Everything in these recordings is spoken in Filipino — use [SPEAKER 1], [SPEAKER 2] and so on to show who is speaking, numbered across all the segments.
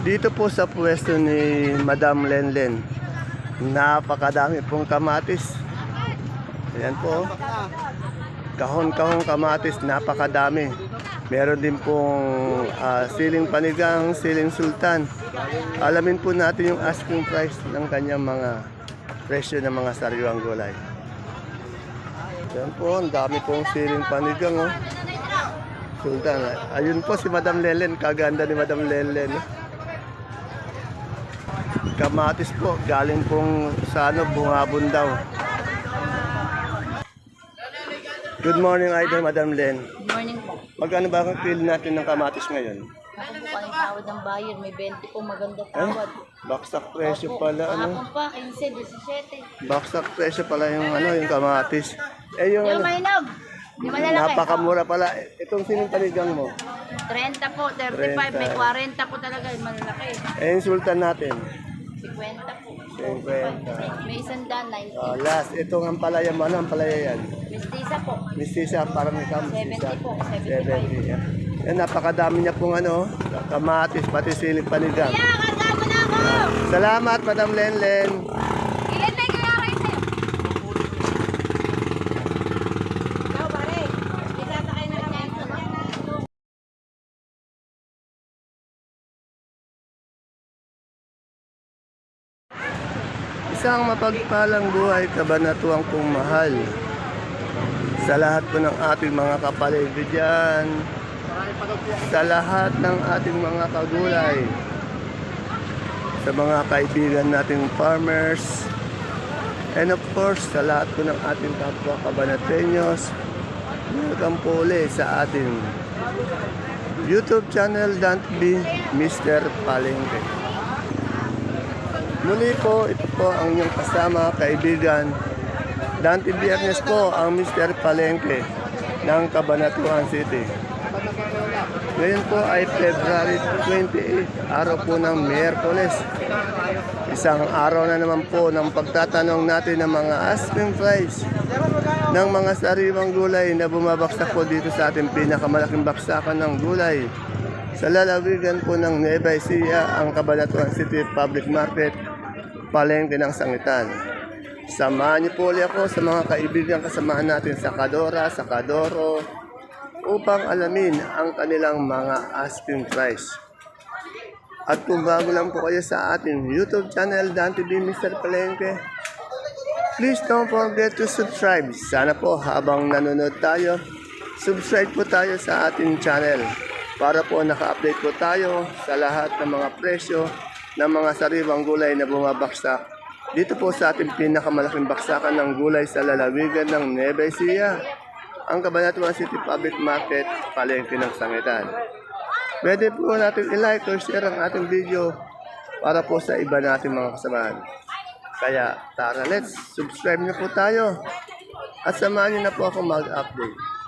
[SPEAKER 1] Dito po sa pwesto ni Madam Lenlen, napakadami pong kamatis. Ayan po. Kahon-kahong kamatis, napakadami. Meron din pong ah, siling panigang, siling sultan. Alamin po natin yung asking price ng kanyang mga presyo ng mga sariwang gulay. Ayan po, ang dami pong siling panigang. Oh. Sultan. Ayun po si Madam Lelen, kaganda ni Madam Lelen. oh. Kamatis po, galing pong sa ano, bungabon daw. Good morning, Idol Madam Len.
[SPEAKER 2] Good morning po.
[SPEAKER 1] Magkano ba ang kilo natin ng kamatis ngayon?
[SPEAKER 2] Ako po ang tawad ng buyer. May 20 po maganda
[SPEAKER 1] Eh,
[SPEAKER 2] tawad.
[SPEAKER 1] baksak presyo pala, ano?
[SPEAKER 2] Kahapon pa, 15, 17.
[SPEAKER 1] Baksak presyo pala yung ano, yung kamatis. Eh, yung ano,
[SPEAKER 2] mainog. Di malalaki.
[SPEAKER 1] napakamura pala. Itong sinong panigang mo?
[SPEAKER 2] 30 po, 35, may
[SPEAKER 1] 30.
[SPEAKER 2] 40 po talaga. Yung malalaki.
[SPEAKER 1] Eh, yung sultan natin.
[SPEAKER 2] 50 po.
[SPEAKER 1] 50.
[SPEAKER 2] May isang daan, 90.
[SPEAKER 1] Ah, last, itong ang palaya mo, ano ang palaya yan?
[SPEAKER 2] Mistisa po.
[SPEAKER 1] Mistisa, parang ikaw, mistisa.
[SPEAKER 2] 70 po,
[SPEAKER 1] 70. Yan. Yan, napakadami niya pong ano, kamatis, pati siling panigang. Salamat, Madam Lenlen.
[SPEAKER 2] Ilan na yung kaya sa'yo? Ikaw, pare. Isasakay na lang yan.
[SPEAKER 1] Isang mapagpalang buhay kabanatuang kong mahal. Sa lahat po ng ating mga kapalibid dyan. Sa lahat ng ating mga kagulay. Sa mga kaibigan nating farmers. And of course, sa lahat po ng ating kapwa kabanatenyos. Welcome po ulit sa ating YouTube channel Dante B. Mr. Palengke. Muli po, ito po ang inyong kasama, kaibigan. Dante Biernes po ang Mr. Palengke ng Cabanatuan City. Ngayon po ay February 28, araw po ng Miyerkules. Isang araw na naman po ng pagtatanong natin ng mga asking price ng mga sariwang gulay na bumabaksak po dito sa ating pinakamalaking baksakan ng gulay. Sa lalawigan po ng Nueva Ecija, ang Cabanatuan City Public Market, palengke ng sangitan. Samahan niyo po ulit ako sa mga kaibigan kasamahan natin sa Kadora, sa Kadoro, upang alamin ang kanilang mga asking price. At kung bago lang po kayo sa ating YouTube channel, Dante B. Mr. Palengke, please don't forget to subscribe. Sana po habang nanonood tayo, subscribe po tayo sa ating channel para po naka-update po tayo sa lahat ng mga presyo ng mga sariwang gulay na bumabaksak. Dito po sa ating pinakamalaking baksakan ng gulay sa lalawigan ng Nueva Ecija, ang Cabanatuan City Public Market, palengke ng Sangitan. Pwede po natin i-like or share ang ating video para po sa iba nating mga kasamahan. Kaya tara, let's subscribe na po tayo at samahan niyo na po ako mag-update.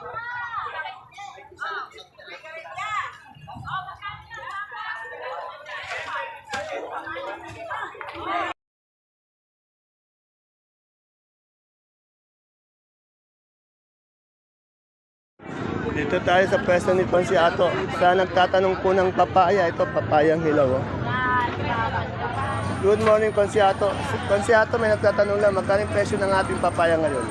[SPEAKER 1] Dito tayo sa pwesto ni Consiato. Sa nagtatanong po ng papaya, ito papayang hilaw. Oh. Good morning, Consiato. Consiato, may nagtatanong lang, magkano presyo ng ating papaya ngayon?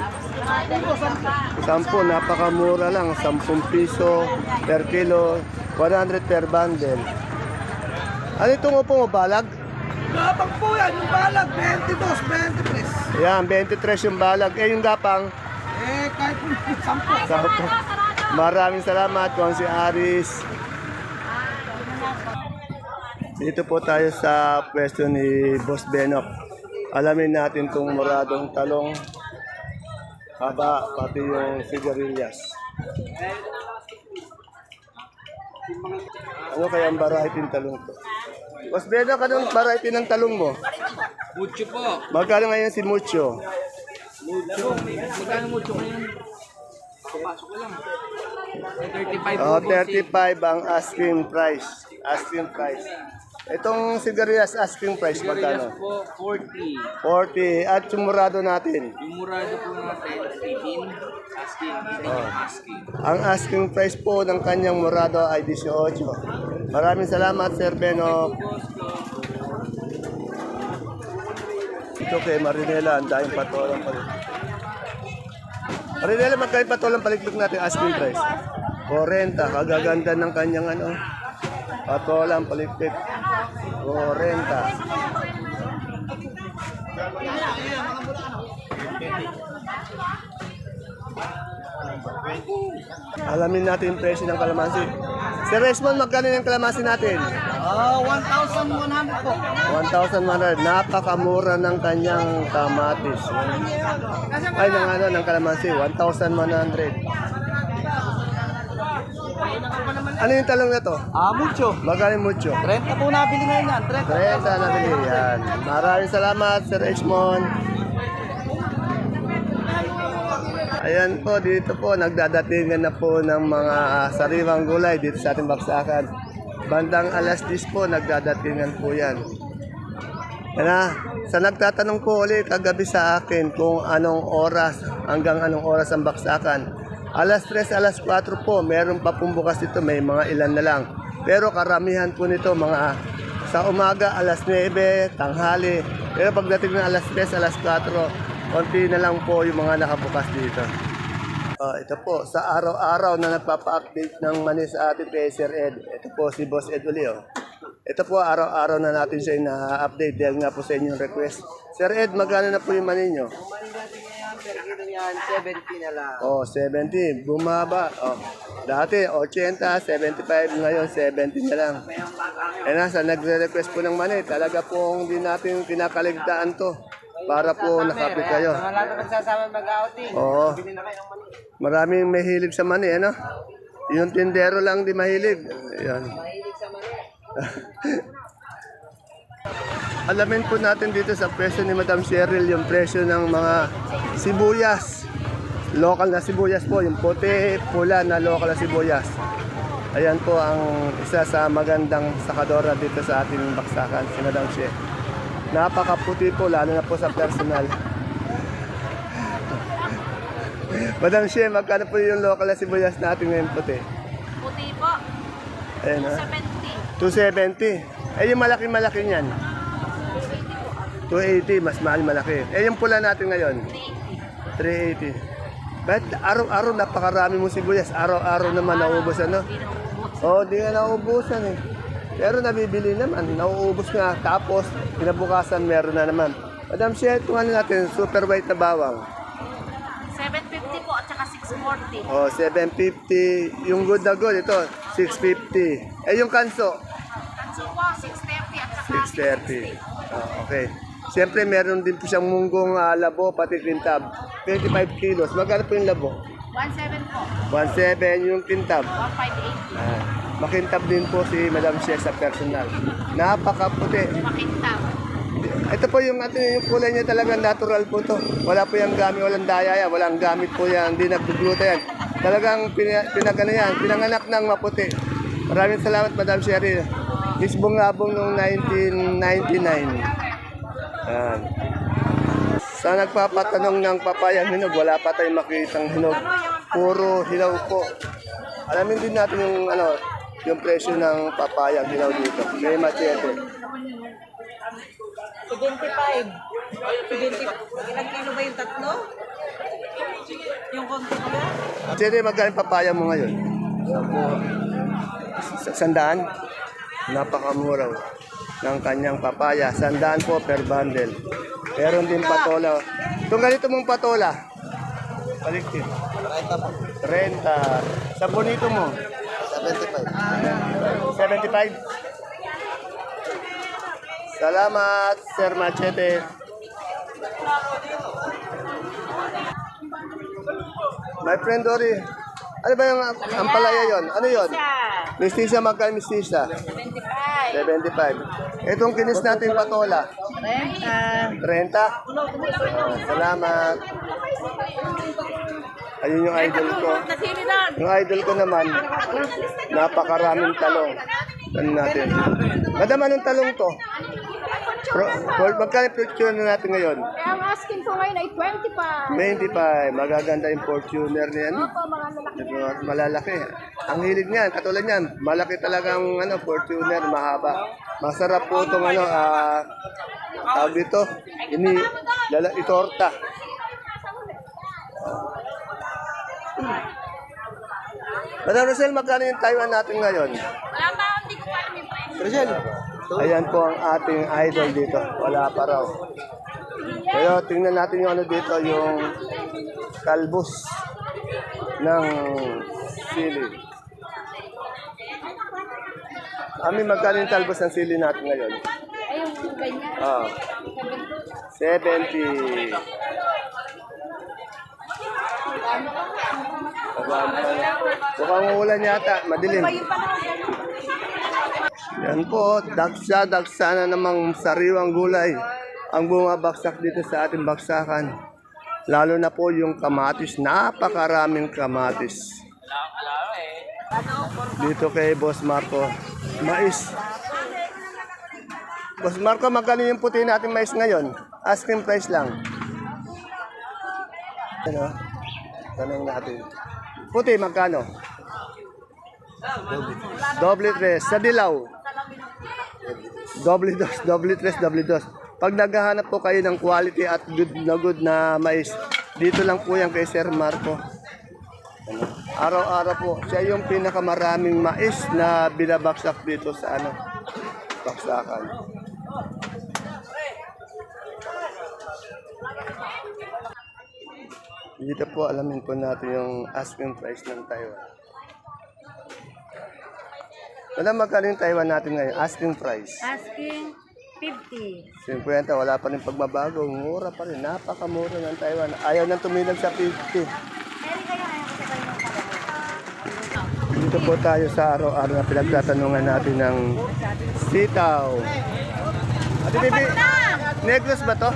[SPEAKER 1] Sampo, napakamura lang. 10 piso per kilo, 100 per bundle. Ano itong upo mo, balag?
[SPEAKER 3] Gapang po yan, yung balag, 22, 23.
[SPEAKER 1] Yan, 23 yung balag. Eh, yung gapang,
[SPEAKER 3] Eh, kahit po, 10.
[SPEAKER 1] Maraming salamat, Konsi Aris. Dito po tayo sa pwesto ni Boss Benok. Alamin natin itong muradong talong, haba, pati yung sigarilyas. Ano kaya ang variety ng talong to? Boss Benok, anong variety ng talong mo?
[SPEAKER 3] Mucho po.
[SPEAKER 1] Magkano ngayon si Mucho?
[SPEAKER 3] Mucho. Magkano mucho ngayon?
[SPEAKER 1] Oh, 35 ang asking price. Asking price. Itong sigarilyas asking price magkano?
[SPEAKER 3] po, 40.
[SPEAKER 1] 40 at yung murado natin.
[SPEAKER 3] Yung murado po natin, 18. Asking,
[SPEAKER 1] Oh.
[SPEAKER 3] asking.
[SPEAKER 1] Ang asking price po ng kanyang murado ay 18. Maraming salamat, Sir Beno. Ito kay Marinela, ang dahil patolang palit. Marinela, magkain patolang palikpik natin, asking price. 40, kagaganda ng kanyang ano, patolang palikpik. 40. Alamin natin yung presyo ng kalamansi. Sir Resmond, magkano yung kalamansi natin?
[SPEAKER 3] Ah, 1,100 po.
[SPEAKER 1] 1,100. Napakamura ng kanyang kamatis. Ay, ng ano, ng kalamansi. 1,100. Ano yung talong na to?
[SPEAKER 3] Ah, mucho.
[SPEAKER 1] Magkano yung mucho?
[SPEAKER 3] 30 po nabili ngayon yan. 30.
[SPEAKER 1] 30 na bili. Yan. Maraming salamat, Sir Richmond. Ayan po, dito po, nagdadatingan na po ng mga ah, sariwang gulay dito sa ating baksakan. Bandang alas 10 po, nagdadatingan po yan. Yan na, sa nagtatanong po ulit kagabi sa akin kung anong oras, hanggang anong oras ang baksakan. Alas 3, alas 4 po, meron pa pong bukas dito, may mga ilan na lang. Pero karamihan po nito, mga sa umaga, alas 9, tanghali. Pero pagdating ng alas 3, alas 4, konti na lang po yung mga nakabukas dito. Ah, ito po, sa araw-araw na nagpapa-update ng mani sa ating Sir Ed. Ito po si Boss Ed uli, oh. Ito po, araw-araw na natin siya na-update dahil nga po sa inyong request. Sir Ed, magkano na po yung mani nyo?
[SPEAKER 3] yan, 70 na lang.
[SPEAKER 1] Oh, 70. Bumaba. Oh. Dati, 80, 75. Ngayon, 70 na lang. Eh nasa, nagre-request po ng mani. Talaga pong hindi natin kinakaligtaan to. Para po nakapit kayo.
[SPEAKER 3] Mga lahat mag-outing.
[SPEAKER 1] Oo.
[SPEAKER 3] Bili na kayo ng mani.
[SPEAKER 1] Maraming mahilig sa mani, ano? Yung tindero lang di mahilig. Ayan. Alamin po natin dito sa presyo ni Madam Cheryl yung presyo ng mga sibuyas. Local na sibuyas po, yung puti, pula na local na sibuyas. Ayan po ang isa sa magandang sakadora dito sa ating baksakan, si Madam Che. Napakaputi po, lalo na po sa personal. Madam Che, magkano po yung local na sibuyas natin ngayon puti?
[SPEAKER 2] Puti po.
[SPEAKER 1] Ayan ha.
[SPEAKER 2] 70.
[SPEAKER 1] 270. Eh, yung malaki-malaki niyan. 280, mas mahal malaki. Eh, yung pula natin ngayon, 380. Ba't araw-araw napakarami mo sibuyas? Araw-araw naman naubos ano? Oo, oh, di nga nauubusan eh. Pero nabibili naman, nauubos nga. Tapos, kinabukasan meron na naman. Madam Shea, itong ano natin, super white na bawang.
[SPEAKER 2] 750 po at saka 640.
[SPEAKER 1] Oh, 750. Yung good na good, ito, 650. Eh, yung kanso,
[SPEAKER 2] Kanso po, 630 at saka
[SPEAKER 1] 630. Ah, okay. Siyempre, meron din po siyang munggong ah, labo, pati kintab. 25 kilos. Magkano po yung labo?
[SPEAKER 2] 17 po.
[SPEAKER 1] 1.7 yung kintab.
[SPEAKER 2] 1580.
[SPEAKER 1] Ah, makintab din po si Madam Chef sa personal. Napakaputi.
[SPEAKER 2] Makintab.
[SPEAKER 1] Ito po yung ating yung kulay niya talaga natural po to. Wala po yung gamit, walang daya yan, walang gamit po yan, hindi nagdugluta yan. Talagang pina, pinagano yan, pinanganak ng maputi. Maraming salamat Madam Sherry. Misbong-abong noong 1999. Yan. Sa nagpapatanong ng papaya hinog, wala pa tayong makitang hinog. Puro hilaw po. Alamin din natin yung ano, yung presyo ng papaya hilaw dito. May machete.
[SPEAKER 2] 75. 70. Ilang kilo ba yung tatlo? Yung konti ko yan?
[SPEAKER 1] Siri, magkano papaya mo ngayon? Sa sandaan? Napakamura oh, ng kanyang papaya. Sandaan po per bundle. Meron din patola. Itong ganito mong patola. Paliktin. 30. Sa bonito mo? 75. 75? Salamat, Sir Machete. My friend Dory, ano ba yung ampalaya yon? Ano yon? Mistisa, magkano mistisa?
[SPEAKER 2] 75.
[SPEAKER 1] 75. Itong kinis natin patola,
[SPEAKER 2] 30.
[SPEAKER 1] 30. Oh, salamat. Ayun yung idol ko. Yung idol ko naman, napakaraming talong. Ano natin? Madam, anong talong to? Pro, for, magkano yung Fortuner natin ngayon?
[SPEAKER 4] Ang asking ko ngayon ay 20 pa.
[SPEAKER 1] 25. Magaganda yung Fortuner niya. Ano?
[SPEAKER 4] Opo, mga
[SPEAKER 1] malalaki. Ang hilig niyan, katulad niyan, malaki talagang ano, Fortuner, mahaba. Masarap po itong ano, ah, tawag dito, ini, lala, itorta. Madam Rosel, magkano yung Taiwan natin ngayon?
[SPEAKER 4] Wala pa, hindi ko pa alam yung price.
[SPEAKER 1] Rosel, ayan po ang ating idol dito. Wala pa raw. Pero tingnan natin yung ano dito, yung kalbus ng sili. Ami, magkano yung talbos ng sili natin ngayon?
[SPEAKER 4] Ay, yung ganyan.
[SPEAKER 1] Ah, 70. Mukhang uulan yata, madilim. Yan po, daksa, daksa na namang sariwang gulay ang bumabaksak dito sa ating baksakan. Lalo na po yung kamatis, napakaraming kamatis. Dito kay Boss Marco, mais. Boss Marco, magkano yung puti natin mais ngayon? Asking price lang. Ano? Tanong natin. Puti, magkano? Doble tres. Sa dilaw. Doble dos, doble tres, doble dos. Pag naghahanap po kayo ng quality at good na good na mais, dito lang po yan kay Sir Marco. Araw-araw po, siya yung pinakamaraming mais na binabaksak dito sa ano, baksakan. Dito po alamin po natin yung asking price ng Taiwan. Wala magkano yung Taiwan natin ngayon? Asking price.
[SPEAKER 4] Asking 50.
[SPEAKER 1] 50, wala pa rin pagbabago. Mura pa rin. Napakamura ng Taiwan. Ayaw nang tumilag sa 50. Dito po tayo sa araw-araw na pinagtatanungan natin ng sitaw. Ate Bibi, negros ba to?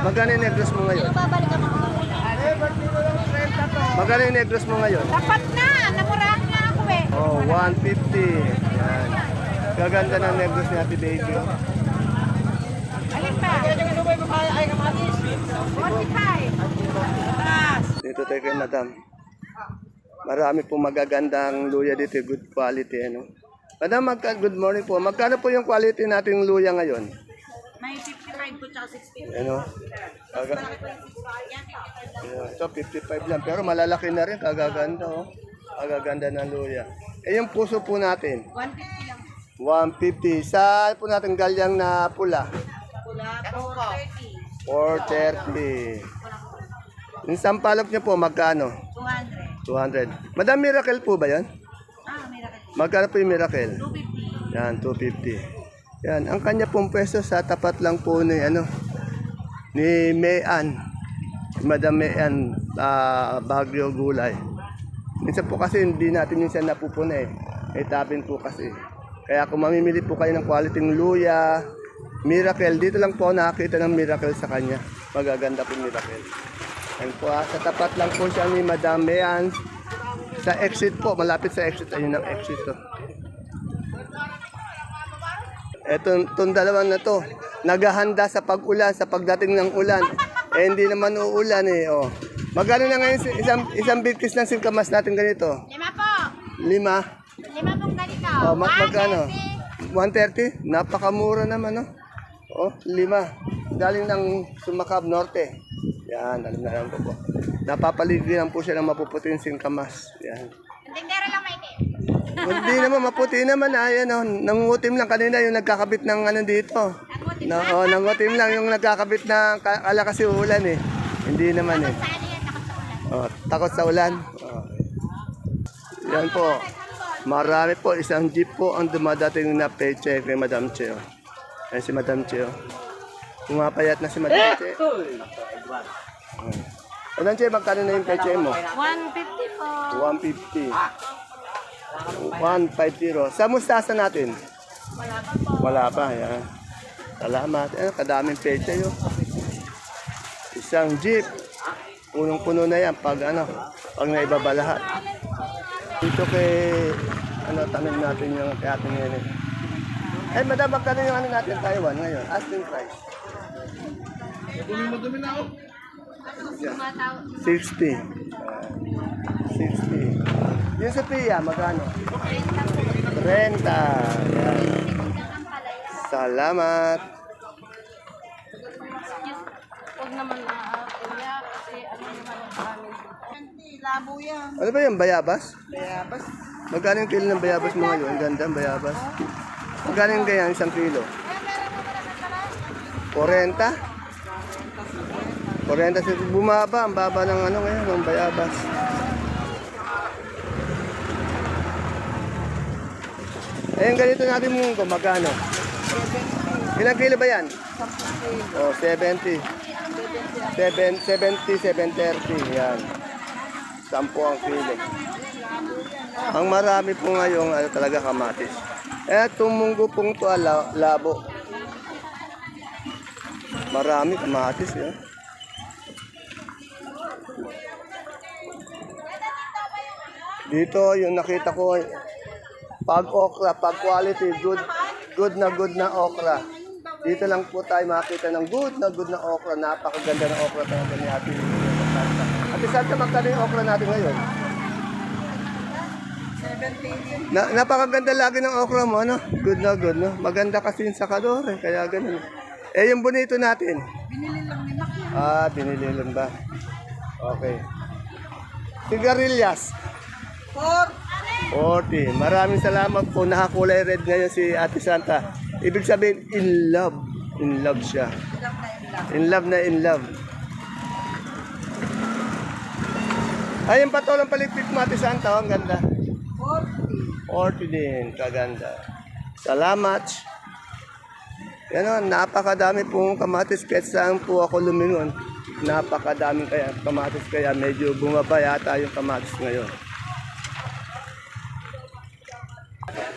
[SPEAKER 1] Magkano yung negros mo ngayon?
[SPEAKER 4] Babalik ako.
[SPEAKER 1] Magkano yung negros mo ngayon?
[SPEAKER 4] Dapat na! Namurahan nga ako eh.
[SPEAKER 1] Oh, 150. Yan. Gaganda ng negros ni Ate Baby. oh.
[SPEAKER 4] Alin pa? 45.
[SPEAKER 1] Dito tayo kay Madam. Marami po magagandang luya dito, good quality. Ano? Madam, magka, good morning po. Magkano po yung quality nating luya ngayon?
[SPEAKER 2] May 55 po tsaka 60.
[SPEAKER 1] Ano? Kaga, yeah, ito, 55 lang. Pero malalaki na rin, kagaganda. Oh. Kagaganda ng luya. Eh, yung puso po natin,
[SPEAKER 2] 150 lang.
[SPEAKER 1] 150. Sa po natin galyang na pula,
[SPEAKER 2] Pula po 30.
[SPEAKER 1] 430. Yung sampalok niyo po, magkano?
[SPEAKER 2] 200.
[SPEAKER 1] 200. Madam, miracle po ba yan?
[SPEAKER 2] Ah, rakat.
[SPEAKER 1] Magkano po yung miracle?
[SPEAKER 2] 250.
[SPEAKER 1] Yan, 250. Yan, ang kanya pong pwesto sa tapat lang po ni, ano, ni Mayan. Madam Mayan, ah, Bagyo Gulay. Minsan po kasi hindi natin minsan napupuna eh. May tabin po kasi. Kaya kung mamimili po kayo ng quality ng luya, miracle, dito lang po nakakita ng miracle sa kanya. Magaganda po miracle. Yan po, ah, sa tapat lang po siya ni Madam Mayan. Sa exit po, malapit sa exit. Ayun ang exit to. Etong, itong dalawan na to, naghahanda sa pag-ulan, sa pagdating ng ulan. Eh, hindi naman uulan eh. Oh. Magkano na ngayon isang, isang bigkis ng singkamas natin ganito?
[SPEAKER 4] Lima po.
[SPEAKER 1] Lima.
[SPEAKER 4] Lima pong ganito.
[SPEAKER 1] Oh, mag magkano?
[SPEAKER 4] 150.
[SPEAKER 1] 130? Napakamura naman, no? Oh, lima. Galing ng Sumakab Norte. Yan, alam na alam ko po. Napapaligyan po siya ng mapuputing singkamas. Yan.
[SPEAKER 4] Tindera lang may
[SPEAKER 1] Hindi naman, maputi naman. Ayan, oh. Nangungutim lang kanina yung nagkakabit ng ano dito. Na, oh, nangutim lang yung nagkakabit ng ka- kala kasi ulan eh. Hindi naman eh. Oh, takot sa ulan. Oh. Yan po. Marami po. Isang jeep po ang dumadating na paycheck kay Madam Che. oh. Yan si Madam Che. oh. Pumapayat na si Madam Che. Oh. Madam Che, magkano na yung paycheck mo?
[SPEAKER 4] 150 po.
[SPEAKER 1] 150. 150. Sa mustasa natin?
[SPEAKER 4] Wala pa po.
[SPEAKER 1] Wala pa, yan. Salamat. Eh, kadaming pecha yun. Isang jeep. Punong-puno na yan pag ano, pag naibaba lahat. Dito kay, ano, tanong natin yung kay Ate Nene. Ay, madam, magkano yung ano natin, Taiwan ngayon? Asking price.
[SPEAKER 4] Tumataw.
[SPEAKER 1] 60. Ah, 60. Yung Sophia, magkano? 30. Yan.
[SPEAKER 4] Ang palaya.
[SPEAKER 1] Salamat.
[SPEAKER 4] Huwag naman na kuya kasi ano naman ang amin.
[SPEAKER 2] Labo yan.
[SPEAKER 1] Ano ba yung bayabas?
[SPEAKER 2] Bayabas.
[SPEAKER 1] Magkano yung kilo ng bayabas mo ngayon? Ang ganda ng bayabas. Magkano yung ganyan, isang kilo? 40? 40 si bumaba, ang baba ng ano ngayon, ng bayabas. Eh, yung ganito natin munggo, magkano? Ilang kilo ba yan? Oh, 70. 7, 70, 730, yan. 10 ang kilo. Ang marami po ngayon, ano talaga kamatis. Eh, tumunggo pong to, labo. Marami kamatis, eh. Dito, yung nakita ko, pag okra, pag quality, good, good na good na okra. Dito lang po tayo makita ng good na good na okra. Napakaganda ng okra talaga ni Ate Santa. Ate Santa, magkano yung okra natin ngayon?
[SPEAKER 2] 17
[SPEAKER 1] Na, napakaganda lagi ng okra mo, ano? Good na good, no? Maganda kasi yung sakador, eh, kaya ganun. Eh, yung bonito natin.
[SPEAKER 2] Binili lang ni Mac.
[SPEAKER 1] Ah, binili lang ba? Okay. Sigarilyas,
[SPEAKER 2] 4.
[SPEAKER 1] 40. Maraming salamat po. Nakakulay red ngayon si Ate Santa. Ibig sabihin, in love. In love siya. In love na in love. Ayun pa to lang paligpit mo Ate Santa. oh, Ang ganda.
[SPEAKER 2] 40.
[SPEAKER 1] 40 din. Kaganda. Salamat. Yan o, napakadami pong kamatis. Kahit saan po ako lumingon, napakadami kaya kamatis. Kaya medyo bumaba yata yung kamatis ngayon.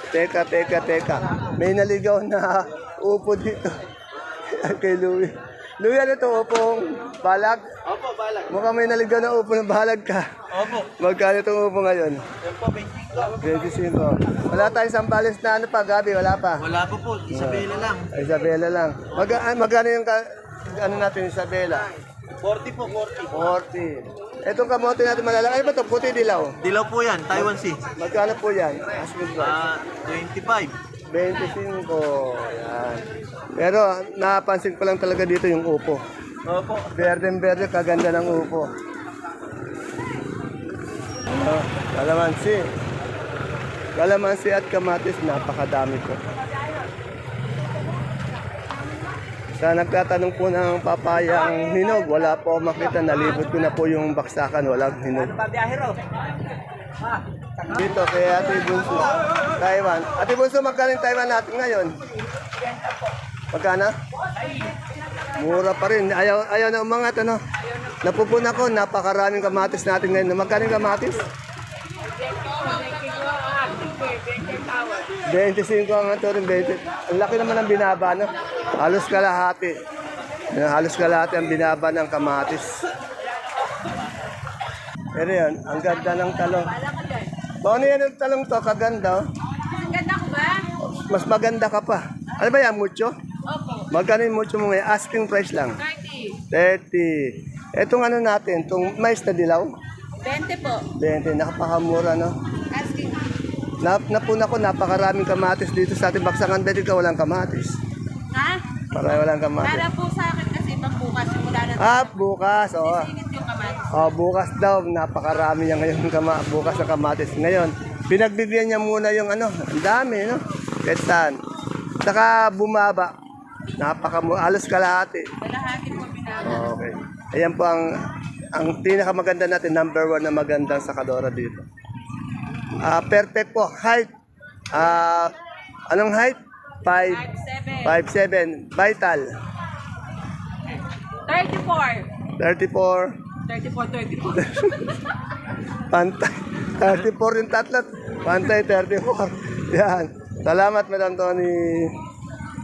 [SPEAKER 1] Teka, teka, teka. May naligaw na upo dito. Kay Louie. Louie, ano to? Upong balag?
[SPEAKER 3] Opo, balag.
[SPEAKER 1] Mukhang may naligaw na upo ng balag ka.
[SPEAKER 3] Opo.
[SPEAKER 1] Magkano itong upo ngayon?
[SPEAKER 3] Yan po, 25.
[SPEAKER 1] 25. Wala tayong sambales na ano pa, Gabi, wala pa.
[SPEAKER 3] Wala po po, Isabela lang.
[SPEAKER 1] Ay, Isabela lang. Mag ah, magkano yung ka, ano natin, Isabela?
[SPEAKER 3] 40 po, 40.
[SPEAKER 1] 40. Itong kamote natin malalaki. Ay ba ito? Puti dilaw.
[SPEAKER 3] Dilaw po yan, Taiwan Sea.
[SPEAKER 1] Magkano po yan? Asking price.
[SPEAKER 3] Ah, 25.
[SPEAKER 1] 25. Yan. Pero napansin ko lang talaga dito yung upo.
[SPEAKER 3] Opo.
[SPEAKER 1] Berde-berde, kaganda ng upo. Oh, kalamansi. Kalamansi at kamatis, napakadami ko. Sa nagtatanong po ng papaya ang hinog, wala po makita. Nalibot ko na po yung baksakan, walang hinog. Dito kay Ate Bunso, Taiwan. Ate Bunso, magkano yung Taiwan natin ngayon? Magkano? Mura pa rin. Ayaw, ayaw na umangat, ano? Napupuna ko, napakaraming kamatis natin ngayon. Magkano yung kamatis? 25 ang ito rin, 20. Ang laki naman ng binaba, no? Halos kalahati. Halos kalahati ang binaba ng kamatis. Pero yan, ang ganda ng talong. Paano yan ang talong to? Kaganda, oh.
[SPEAKER 2] Ang ganda ko ba?
[SPEAKER 1] Mas maganda ka pa. Ano ba yan, mucho?
[SPEAKER 2] Opo.
[SPEAKER 1] Magkano yung mucho mo ngayon? Asking price lang.
[SPEAKER 2] 30.
[SPEAKER 1] 30. Etong ano natin, itong mais na dilaw.
[SPEAKER 2] 20 po.
[SPEAKER 1] 20, nakapakamura, no? Nap napuna ko, napakaraming kamatis dito sa ating baksangan. Dito ka walang kamatis.
[SPEAKER 2] Ha?
[SPEAKER 1] Para walang kamatis.
[SPEAKER 2] Para po sa akin kasi pagbukas simula na
[SPEAKER 1] Ah, bukas. Oh.
[SPEAKER 2] Singit yung kamatis.
[SPEAKER 1] oh, bukas daw. Napakarami niya ngayon kama bukas na kamatis. Ngayon, pinagbibigyan niya muna yung ano, ang dami, no? Kahit saan. Saka bumaba. Napaka, alos kalahati.
[SPEAKER 2] Kalahati po binaba.
[SPEAKER 1] Okay. Ayan po ang ang pinakamaganda natin, number one na magandang sakadora dito. Ah, perfect po. Height. Ah, anong height? 5
[SPEAKER 2] 7.
[SPEAKER 1] 5'7". Vital.
[SPEAKER 2] 34.
[SPEAKER 1] 34.
[SPEAKER 2] 34, 34.
[SPEAKER 1] Pantay. 34 yung tatlat. Pantay 34. Yan. Salamat, Madam Tony.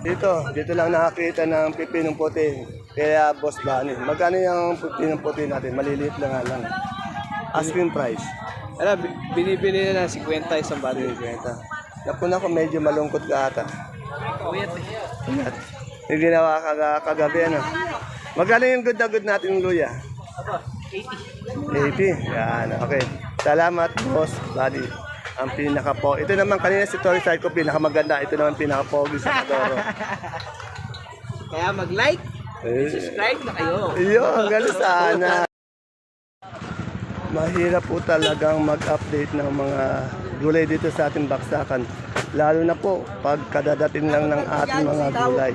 [SPEAKER 1] Dito, dito lang nakakita ng pipinong puti. Kaya Boss Bani. Magkano yung pipinong puti natin? Maliliit lang nga lang. Asking price.
[SPEAKER 3] Ano, binibili na ng 50 isang bati.
[SPEAKER 1] 50. Napuna ko medyo malungkot ka ata.
[SPEAKER 3] Uyat eh.
[SPEAKER 1] Ingat. Yung ginawa kag kagabi, ano? Magkano yung good na good natin yung luya? 80. Yan, okay. Salamat, boss, buddy. Ang pinaka po. Ito naman kanina si Tori Side ko pinakamaganda. Ito naman pinaka pogi sa Kadoro.
[SPEAKER 3] Kaya mag-like,
[SPEAKER 1] Eh,
[SPEAKER 3] subscribe na kayo.
[SPEAKER 1] Yun, ganun sana. Mahirap po talagang mag-update ng mga gulay dito sa ating baksakan. Lalo na po pag kadadating lang ng ating mga gulay.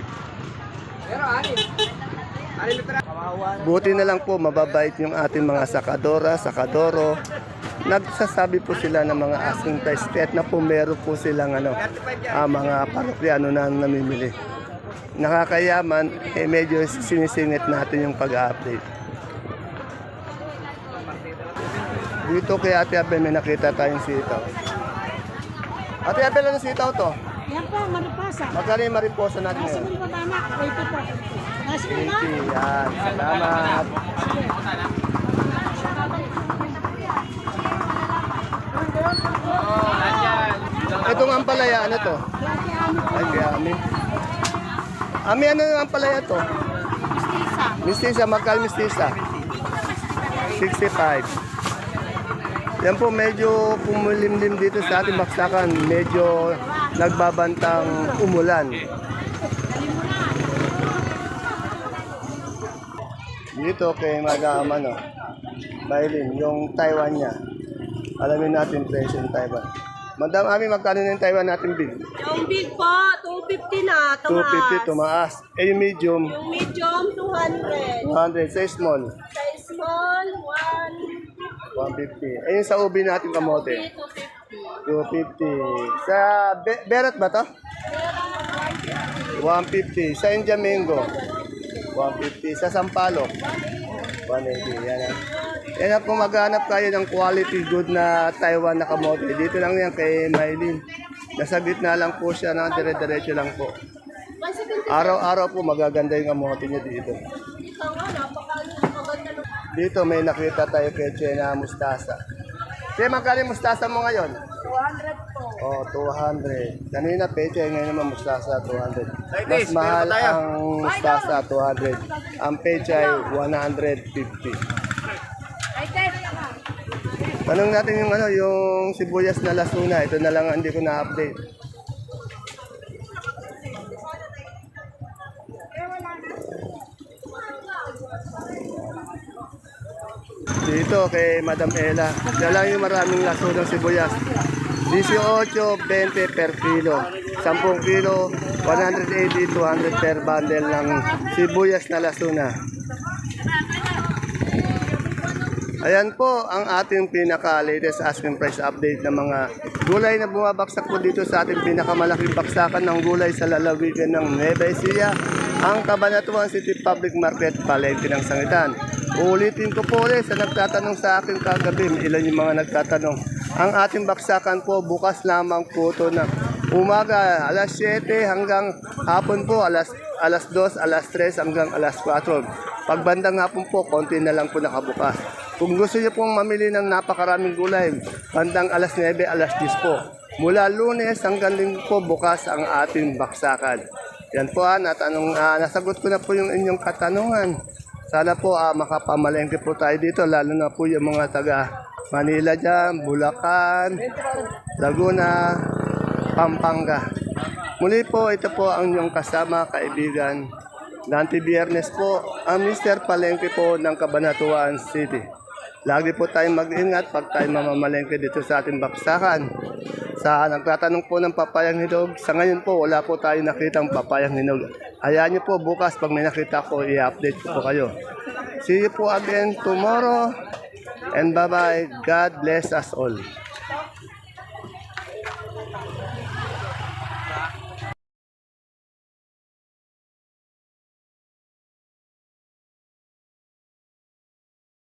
[SPEAKER 1] Buti na lang po mababait yung ating mga sakadora, sakadoro. Nagsasabi po sila ng mga asking price kahit na po meron po silang ano, ah, mga parokyano na namimili. Nakakayaman, eh medyo sinisingit natin yung pag-update. Dito kay Ate Abel may nakita tayong sitaw. Ate Abel, ano sitaw to?
[SPEAKER 5] Yan po, maripasa.
[SPEAKER 1] Magkano yung mariposa natin
[SPEAKER 5] Nasa
[SPEAKER 1] ngayon?
[SPEAKER 5] mga tanak, 80 po. Nasa mga
[SPEAKER 1] 80, yan. Salamat. Itong ampalaya, ano to? Ay, kaya Ami. Ami, ano yung ampalaya to? Mistisa, magkal mistisa? 65. Yan po, medyo pumulimlim dito sa ating baksakan. Medyo nagbabantang umulan. Dito kay Madam ano, Maylin, yung Taiwan niya. Alamin natin presyo ng Taiwan. Madam Ami, magkano na yung Taiwan natin big?
[SPEAKER 2] Yung big po, 250 na.
[SPEAKER 1] 250 tumaas. Eh, yung medium,
[SPEAKER 2] Yung medium, 200.
[SPEAKER 1] 200. Sa small,
[SPEAKER 2] Sa small,
[SPEAKER 1] 150. Eh, yung sa ubi natin kamote,
[SPEAKER 2] 150.
[SPEAKER 1] 250. Sa be- Berat ba to? 150. Sa Indian Mango, 150. Sa Sampalok, 180. Yan ang. Yan ang kung maghanap kayo ng quality good na Taiwan na kamote. Dito lang yan kay Maylin. Nasa gitna lang po siya na dire-diretso lang po. Araw-araw po magaganda yung kamote niya dito. Dito may nakita tayo kay Chena Mustasa. Kaya magkano mustasa mo ngayon? 200 po. Oh, 200. Kanina peche, ngayon naman mustasa 200. Mas mahal ang mustasa 200. Ang peche ay 150. Tanong natin yung ano, yung sibuyas na lasuna. Ito na lang ang hindi ko na-update. Dito kay Madam Ella. Lang yung maraming laso ng sibuyas. 18, 20 per kilo. 10 kilo, 180, 200 per bundle ng sibuyas na lasuna. Ayan po ang ating pinaka-latest asking price update ng mga gulay na bumabaksak po dito sa ating pinakamalaking baksakan ng gulay sa lalawigan ng Nueva Ecija, ang Cabanatuan City Public Market, Palengke ng Sangitan. Ulitin ko po ulit sa nagtatanong sa akin kagabi, ilan yung mga nagtatanong. Ang ating baksakan po bukas lamang po ito na umaga alas 7 hanggang hapon po alas alas 2, alas 3 hanggang alas 4. Pagbandang hapon po, konti na lang po nakabukas. Kung gusto niyo pong mamili ng napakaraming gulay, bandang alas 9, alas 10 po. Mula lunes hanggang linggo po bukas ang ating baksakan. Yan po ah, natanong, ah, nasagot ko na po yung inyong katanungan. Sana po ah, makapamalengke po tayo dito, lalo na po yung mga taga Manila dyan, Bulacan, Laguna, Pampanga. Muli po, ito po ang inyong kasama, kaibigan. Dante Biernes po, ang Mr. Palengke po ng Cabanatuan City. Lagi po tayong mag-ingat pag tayo mamamalengke dito sa ating baksakan. Sa nagtatanong po ng papayang hinog, sa ngayon po wala po tayo nakitang papayang hinog. Hayaan niyo po bukas pag may nakita ko, i-update po kayo. See you po again tomorrow. And bye-bye. God bless us all.